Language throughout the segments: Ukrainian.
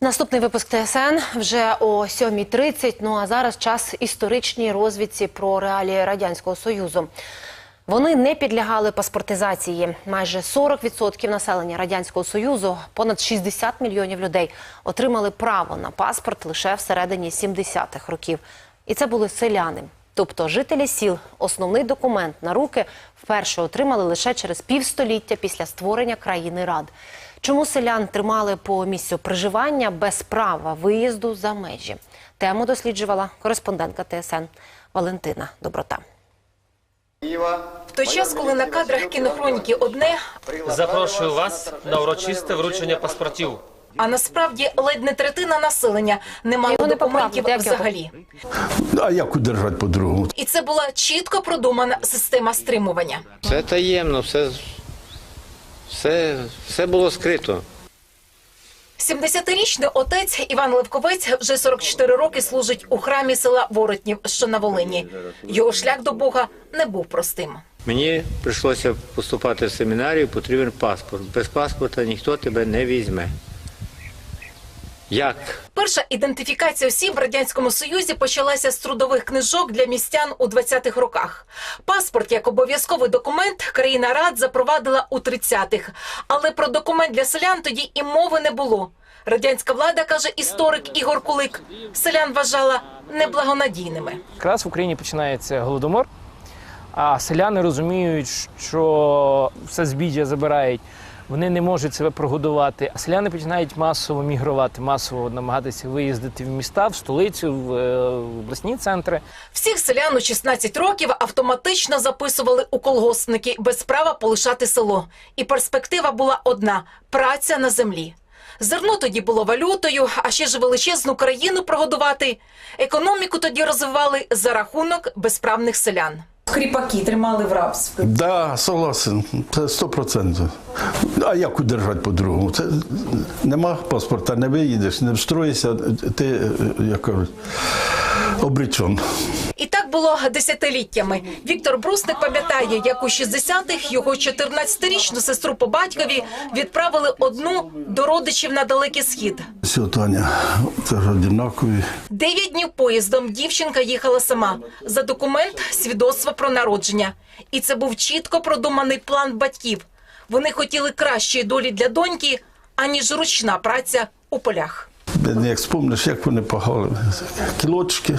Наступний випуск ТСН вже о 7.30. Ну а зараз час історичній розвідці про реалії радянського союзу. Вони не підлягали паспортизації. Майже 40% населення радянського союзу, понад 60 мільйонів людей, отримали право на паспорт лише всередині 70-х років. І це були селяни. Тобто жителі сіл основний документ на руки вперше отримали лише через півстоліття після створення країни рад. Чому селян тримали по місцю проживання без права виїзду за межі? Тему досліджувала кореспондентка ТСН Валентина Доброта. В той час, коли на кадрах кінохроніки одне, Запрошую вас на урочисте вручення паспортів. а насправді ледь не третина населення не Його документів взагалі. А як удержати по-другому? І це була чітко продумана система стримування. Все таємно, все, все, все було скрито. 70-річний отець Іван Левковець вже 44 роки служить у храмі села Воротнів, що на Волині. Його шлях до Бога не був простим. Мені прийшлося поступати в семінарію, потрібен паспорт. Без паспорта ніхто тебе не візьме. Як? Перша ідентифікація осіб в радянському союзі почалася з трудових книжок для містян у 20-х роках. Паспорт як обов'язковий документ країна рад запровадила у 30-х. Але про документ для селян тоді і мови не було. Радянська влада каже історик Ігор Кулик. Селян вважала неблагонадійними. Якраз в Україні починається голодомор, а селяни розуміють, що все збіжжя забирають, вони не можуть себе прогодувати. А селяни починають масово мігрувати, масово намагатися виїздити в міста, в столицю, в е, обласні центри. Всіх селян у 16 років автоматично записували у колгоспники без права полишати село. І перспектива була одна праця на землі. Зерно тоді було валютою, а ще ж величезну країну прогодувати. Економіку тоді розвивали за рахунок безправних селян. Кріпаки тримали в рабстві. Да, согласен, це 100%. А як удержати по-другому? Це нема паспорта, не виїдеш, не встроїшся, ти, е, як кажуть, обречен. Так було десятиліттями. Віктор Брусник пам'ятає, як у 60-х його 14-річну сестру по батькові відправили одну до родичів на далекий схід. Все, Таня, це ж однакові. Дев'ять днів поїздом дівчинка їхала сама за документ свідоцтва про народження. І це був чітко продуманий план батьків. Вони хотіли кращої долі для доньки, аніж ручна праця у полях. Як спомниш, як вони пахали. Кілочки,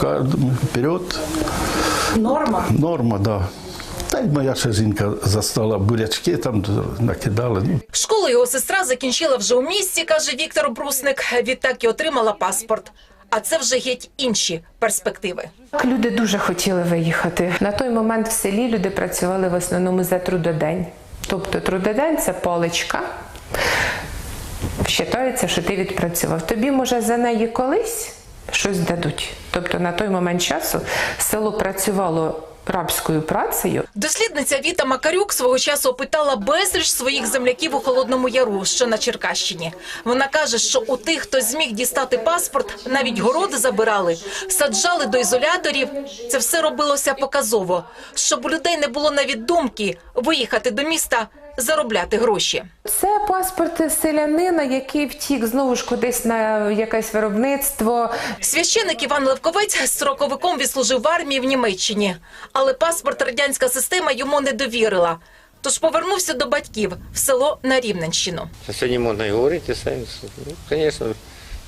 кожному, вперед. Норма. Норма, да. Та й моя ще жінка застала бурячки, там накидали. Ну, Школу його сестра закінчила вже у місті, каже Віктор Брусник. Відтак і отримала паспорт. А це вже геть інші перспективи. Люди дуже хотіли виїхати. На той момент в селі люди працювали в основному за трудодень. Тобто трудодень це поличка. Вважається, що ти відпрацював. Тобі, може, за неї колись щось дадуть. Тобто на той момент часу село працювало рабською працею. Дослідниця Віта Макарюк свого часу опитала безліч своїх земляків у Холодному Яру, що на Черкащині. Вона каже, що у тих, хто зміг дістати паспорт, навіть городи забирали, саджали до ізоляторів. Це все робилося показово, щоб у людей не було навіть думки виїхати до міста, заробляти гроші. Це паспорт селянина, який втік знову ж кудись на якесь виробництво. Священик Іван Левковець строковиком відслужив в армії в Німеччині, але паспорт радянська система йому не довірила. Тож повернувся до батьків в село на Рівненщину. Сьогодні можна і говорити сенс. Ну, звісно,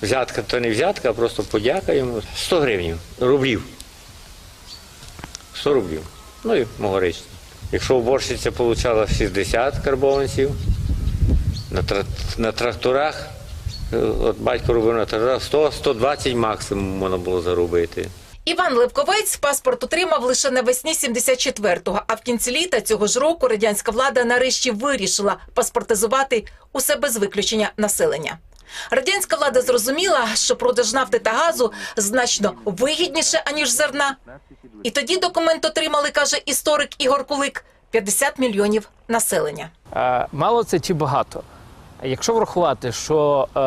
взятка то не взятка, а просто подяка йому. 100 гривень, рублів. 100 рублів. Ну і мого могорично. Якщо уборщиця отримала 60 карбованців, на, на тракторах, е, от батько робив на тракторах 100-120 максимум можна було заробити. Іван Левковець паспорт отримав лише навесні 74-го, а в кінці літа цього ж року радянська влада нарешті вирішила паспортизувати усе без виключення населення. Радянська влада зрозуміла, що продаж нафти та газу значно вигідніше, аніж зерна. І тоді документ отримали, каже історик Ігор Кулик, 50 мільйонів населення. Мало це чи багато? Якщо врахувати, що е,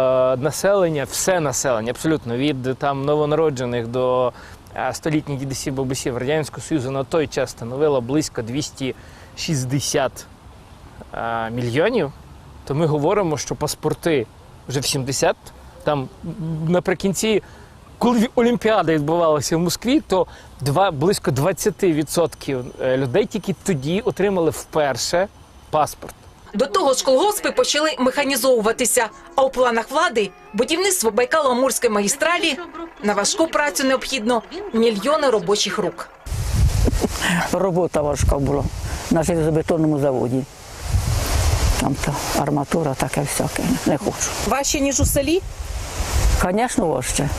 населення, все населення, абсолютно від там новонароджених до е, столітніх дідусів бабусів Радянського Союзу на той час становило близько 260 е, мільйонів, то ми говоримо, що паспорти вже в 70 Там наприкінці, коли Олімпіада відбувалася в Москві, то два, близько 20% людей тільки тоді отримали вперше паспорт. До того ж, колгоспи почали механізовуватися. А у планах влади будівництво Байкало-Амурської магістралі на важку працю необхідно мільйони робочих рук. робота важка була на железобетонному заводі. Там та арматура таке всяке. Не хочу. Важче, ніж у селі? Звісно, важче.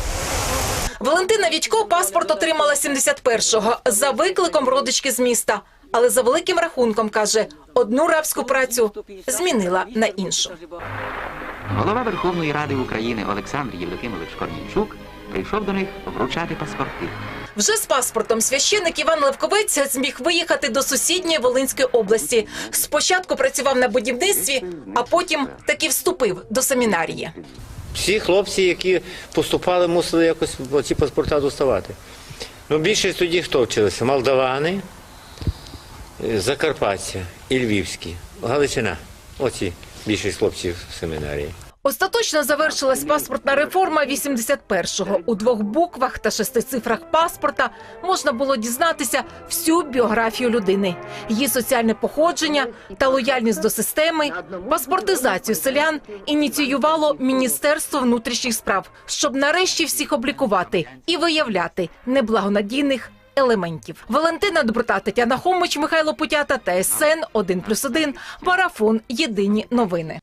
Валентина Відько паспорт отримала 71-го за викликом родички з міста. Але за великим рахунком каже, одну рабську працю змінила на іншу. Голова Верховної Ради України Олександр Євдокимович Корнійчук прийшов до них вручати паспорти. Вже з паспортом священик Іван Левковець зміг виїхати до сусідньої Волинської області. Спочатку працював на будівництві, а потім таки вступив до семінарії. Всі хлопці, які поступали, мусили якось ці паспорта доставати. Ну, більшість тоді хто вчилися? Молдавани, е, Закарпаття і Львівські, Галичина. Оці більшість хлопців в семінарії. Остаточно завершилась паспортна реформа 81-го. У двох буквах та шести цифрах паспорта можна було дізнатися всю біографію людини, її соціальне походження та лояльність до системи. Паспортизацію селян ініціювало Міністерство внутрішніх справ, щоб нарешті всіх облікувати і виявляти неблагонадійних елементів. Валентина Доброта, Тетяна Хомич, Михайло Путята, ТСН 1+,1, Марафон. Єдині новини.